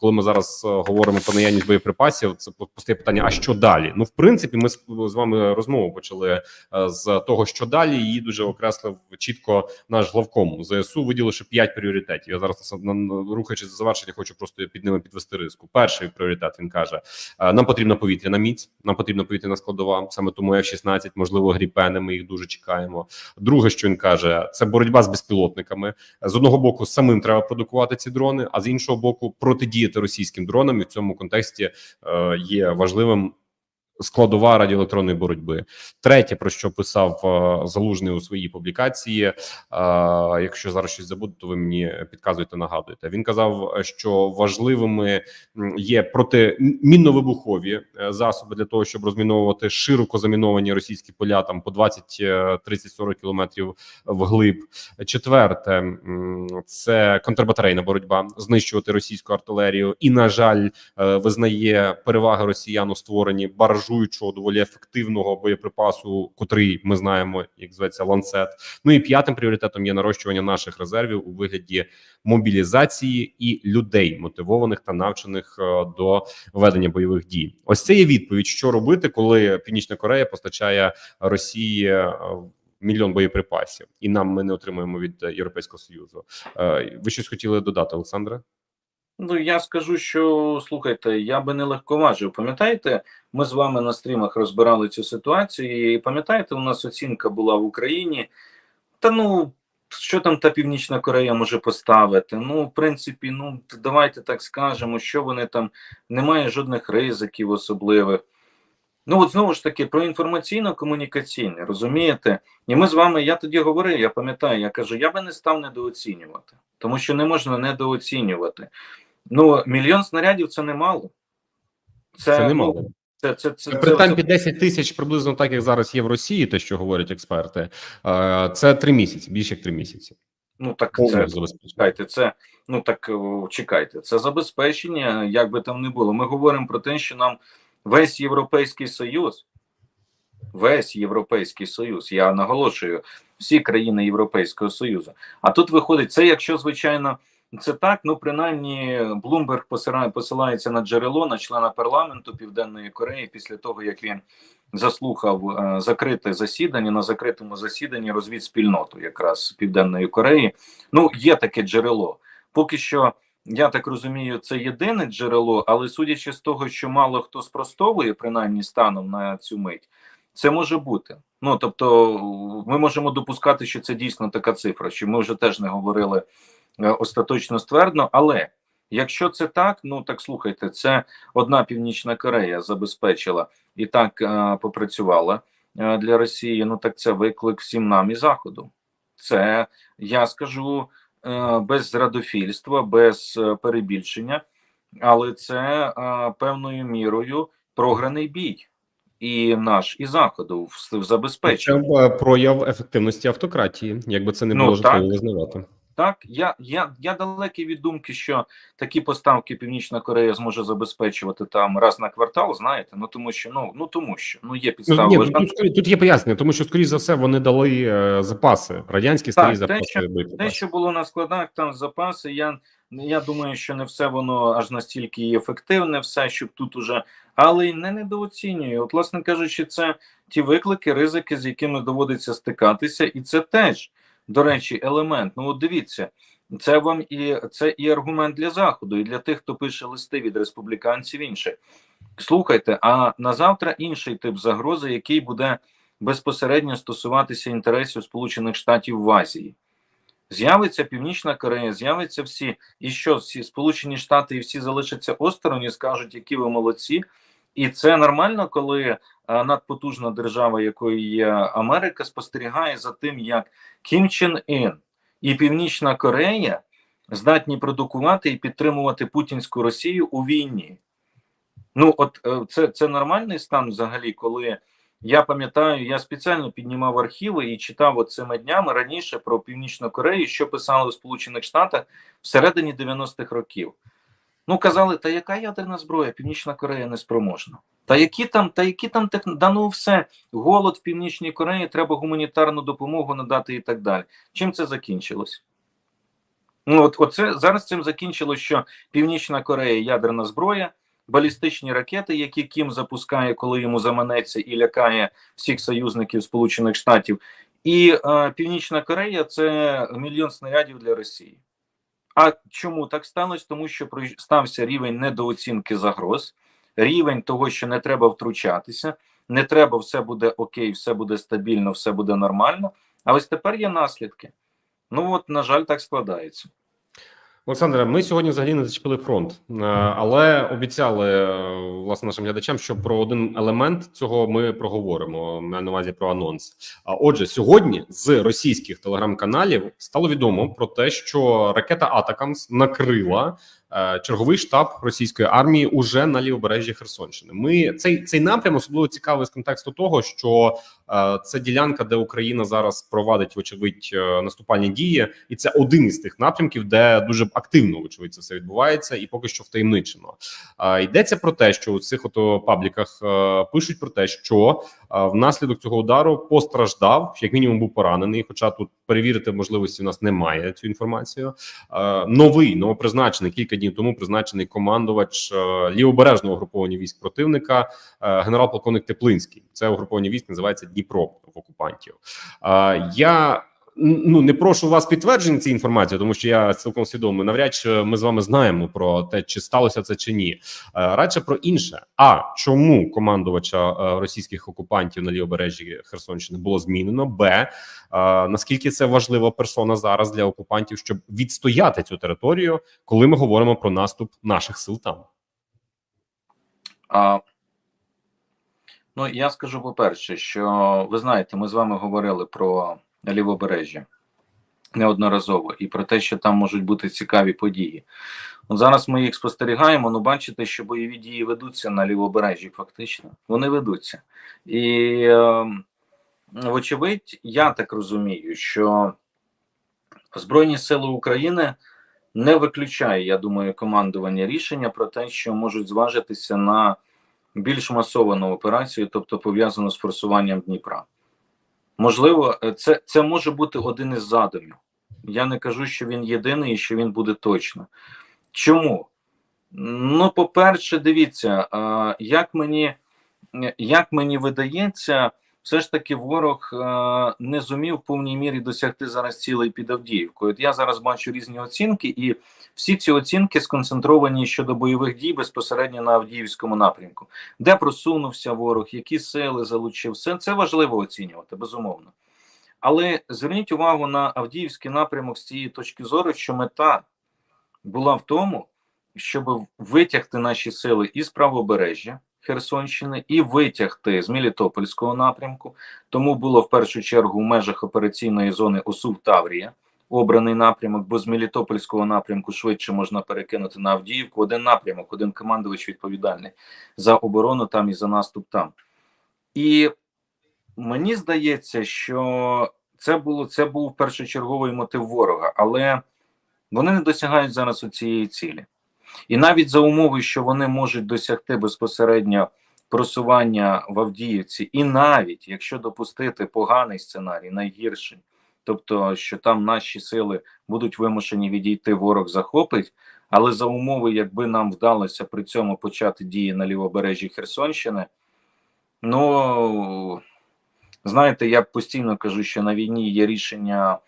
коли ми зараз е, говоримо про наявність боєприпасів, це постає питання: а що далі? Ну, в принципі, ми з, вами розмову почали е, з того, що далі. Її дуже окреслив чітко наш главком ЗСУ. Виділивши п'ять пріоритетів. Я зараз рухаючись до завершення, хочу просто під ними підвести риску. Перший пріоритет він каже: е, нам потрібна повітряна міць, нам потрібна повітряна складова. Саме тому F-16, можливо, гріпени. Ми їх дуже чекаємо. Друге, що він каже, це боротьба з безпілотниками. З одного боку, самим треба продукувати ці дрони, а з іншого боку, протидіяти російським дронам. І в цьому контексті е, є важливим складова радіоелектронної боротьби. Третє, про що писав е, залужний у своїй публікації. е, Якщо зараз щось забуду, то ви мені підказуєте, нагадуєте. Він казав, що важливими є протимінно-вибухові е, засоби для того, щоб розміновувати широко заміновані російські поля там по 20, е, 30, 40 кілометрів вглиб. Четверте це контрбатарейна боротьба, знищувати російську артилерію, і на жаль, визнає переваги росіян у створенні баражуючого доволі ефективного боєприпасу, котрий ми знаємо, як зветься ланцет. Ну і п'ятим пріоритетом є нарощування наших резервів у вигляді мобілізації і людей, мотивованих та навчених е, до ведення бойових дій. Ось це є відповідь, що робити, коли Північна Корея постачає Росії. е, Мільйон боєприпасів, і нам ми не отримуємо від Європейського союзу. Е, Ви щось хотіли додати, Олександре? Ну я скажу, що слухайте, я би не легковажив. Пам'ятаєте, ми з вами на стрімах розбирали цю ситуацію, і пам'ятаєте, у нас оцінка була в Україні. Та ну що там та Північна Корея може поставити? Ну, в принципі, ну давайте так скажемо, що вони там немає жодних ризиків особливих. Ну, от знову ж таки, про інформаційно-комунікаційне, розумієте? І ми з вами, я тоді говорив, я пам'ятаю, я кажу, я би не став недооцінювати, тому що не можна недооцінювати. Ну, мільйон снарядів це немало. Це, Це ну, немало. Це, це, це, При це, темпі 10 тисяч, приблизно так як зараз є в Росії, те, що говорять експерти, е, це три місяці, більше як три місяці. ну так це чекайте, це ну так чекайте. Це забезпечення, як би там не було. Ми говоримо про те, що нам весь Європейський Союз, весь Європейський Союз, я наголошую, всі країни Європейського Союзу. А тут виходить, це якщо звичайно. Це так, ну принаймні Блумберг посилається на джерело на члена парламенту Південної Кореї після того, як він заслухав е, закрите засідання на закритому засіданні розвідспільноту якраз Південної Кореї. Ну, є таке джерело. Поки що, я так розумію, це єдине джерело, але судячи з того, що мало хто спростовує, принаймні станом на цю мить, це може бути. Ну тобто, ми можемо допускати, що це дійсно така цифра, що ми вже теж не говорили остаточно ствердно, але. Якщо це так, ну так слухайте, це одна Північна Корея забезпечила і так е, попрацювала е, для Росії. Ну так це виклик всім нам і заходу. Це я скажу е, без зрадофільства, без е, перебільшення, але це е, певною мірою програний бій. І наш, і заходу в, забезпеченні. е, прояв ефективності автократії, якби це не Ну, було так. житлово визнавати. Так, я, я, я далекий від думки, що такі поставки Північна Корея зможе забезпечувати там раз на квартал, знаєте, ну тому що ну ну тому що ну є Ну, підстави. ні, тут, тут є пояснення, тому що, скоріш за все, вони дали е, запаси, радянські старі те, запаси що- Те, що було на складах, там запаси. Я я думаю, що не все воно аж настільки і ефективне, все, щоб тут уже, але й не недооцінюю. От, власне кажучи, це ті виклики, ризики, з якими доводиться стикатися, і це теж, до речі, елемент. Ну, от дивіться, це вам і це і аргумент для заходу, і для тих, хто пише листи від республіканців. Інше слухайте. А на завтра інший тип загрози, який буде безпосередньо стосуватися інтересів Сполучених Штатів в Азії. З'явиться Північна Корея, з'явиться всі, і що всі Сполучені Штати і всі залишаться осторонь і скажуть, які ви молодці. І це нормально, коли надпотужна держава, якою є Америка, спостерігає за тим, як Кім Чен Ін і Північна Корея здатні продукувати і підтримувати путінську Росію у війні. Ну, от е, це, це нормальний стан взагалі, коли я пам'ятаю, я спеціально піднімав архіви і читав цими днями раніше про Північну Корею, що писали у Сполучених Штатах всередині 90-х років. Ну, казали, та яка ядерна зброя? Північна Корея не спроможна. Та які там, та які там техн... да ну все, голод в Північній Кореї, треба гуманітарну допомогу надати і так далі. Чим це закінчилось? Ну от оце зараз цим закінчилось, що Північна Корея ядерна зброя, балістичні ракети, які Кім запускає, коли йому заманеться і лякає всіх союзників Сполучених Штатів, і е, Північна Корея це мільйон снарядів для Росії. А чому так сталося? Тому що стався рівень недооцінки загроз, рівень того, що не треба втручатися, не треба, все буде окей, все буде стабільно, все буде нормально. А ось тепер є наслідки. Ну от, на жаль, так складається. Олександре, ми сьогодні взагалі не зачепили фронт, е, але обіцяли е, власне нашим глядачам, що про один елемент цього ми проговоримо. На увазі про анонс. А отже, сьогодні з російських телеграм-каналів стало відомо про те, що ракета Атакамс накрила черговий штаб російської армії уже на лівобережжі Херсонщини. Ми цей цей напрям особливо цікавий з контексту того, що е, це ділянка, де Україна зараз провадить вочевидь е, наступальні дії, і це один із тих напрямків, де дуже активно вочевидь це все відбувається, і поки що втаємничено. Е, йдеться про те, що у цих ото пабліках е, пишуть про те, що е, внаслідок цього удару постраждав, як мінімум був поранений. Хоча тут перевірити можливості в нас немає цю інформацію. Е, новий новопризначений кілька днів тому призначений командувач е, лівобережного угруповання військ противника, е, генерал-полковник Теплинський. Це угруповання військ називається Дніпро в окупантів. Я ну не прошу вас підтвердження цієї інформації, тому що я цілком свідомий. Навряд чи ми з вами знаємо про те, чи сталося це чи ні. Е, Радше про інше. А чому командувача е, російських окупантів на лівобережжі Херсонщини було змінено? Б е, наскільки це важлива персона зараз для окупантів, щоб відстояти цю територію, коли ми говоримо про наступ наших сил там? А, ну, я скажу по-перше, що ви знаєте, ми з вами говорили про лівобережжя неодноразово і про те, що там можуть бути цікаві події. От зараз ми їх спостерігаємо. Ну, бачите, що бойові дії ведуться на лівобережжі, фактично. Вони ведуться. І, е, вочевидь, я так розумію, що Збройні Сили України не виключає, я думаю, командування рішення про те, що можуть зважитися на більш масовану операцію, тобто пов'язану з форсуванням Дніпра. Можливо, е, це, це може бути один із задумів. Я не кажу, що він єдиний і що він буде точно. Чому? Ну, по-перше, дивіться, як мені, як мені видається, все ж таки ворог е, не зумів в повній мірі досягти зараз цілей під Авдіївкою. От я зараз бачу різні оцінки, і всі ці оцінки сконцентровані щодо бойових дій безпосередньо на Авдіївському напрямку, де просунувся ворог, які сили залучив. Все це важливо оцінювати, безумовно. Але зверніть увагу на Авдіївський напрямок з цієї точки зору, що мета була в тому, щоб витягти наші сили із правобережжя Херсонщини і витягти з Мелітопольського напрямку. Тому було в першу чергу в межах операційної зони ОСУВ Таврія обраний напрямок, бо з Мелітопольського напрямку швидше можна перекинути на Авдіївку. Один напрямок, один командувач відповідальний за оборону там і за наступ там. І мені здається, що це було це був першочерговий мотив ворога, але вони не досягають зараз у цієї цілі. І навіть за умови, що вони можуть досягти безпосередньо просування в Авдіївці, і навіть якщо допустити поганий сценарій, найгірший, тобто що там наші сили будуть вимушені відійти, ворог захопить. Але за умови, якби нам вдалося при цьому почати дії на лівобережжі Херсонщини, ну знаєте, я постійно кажу, що на війні є рішення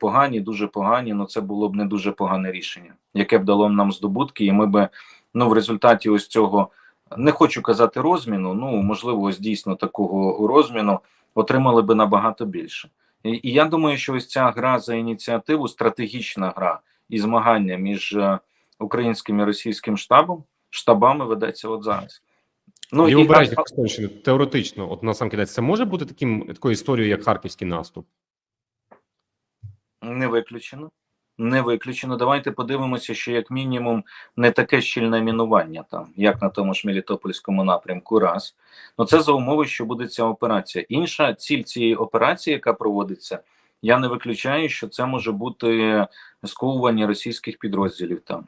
погані, дуже погані. Ну це було б не дуже погане рішення, яке б дало нам здобутки, і ми би ну в результаті ось цього не хочу казати розміну. Ну можливо, ось дійсно такого розміну отримали би набагато більше. І, і я думаю, що ось ця гра за ініціативу, стратегічна гра і змагання між е, українським і російським штабом штабами ведеться от зараз. Ну і а- Херсонщини теоретично, от на сам кінець, це може бути таким такою історією, як харківський наступ. Не виключено. Не виключено. Давайте подивимося, що як мінімум не таке щільне мінування там, як на тому ж Мелітопольському напрямку. Раз ну це за умови, що буде ця операція. Інша ціль цієї операції, яка проводиться, я не виключаю, що це може бути сковування російських підрозділів там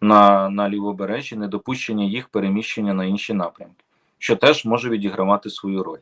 на, на лівобережжі, недопущення їх переміщення на інші напрямки, що теж може відігравати свою роль.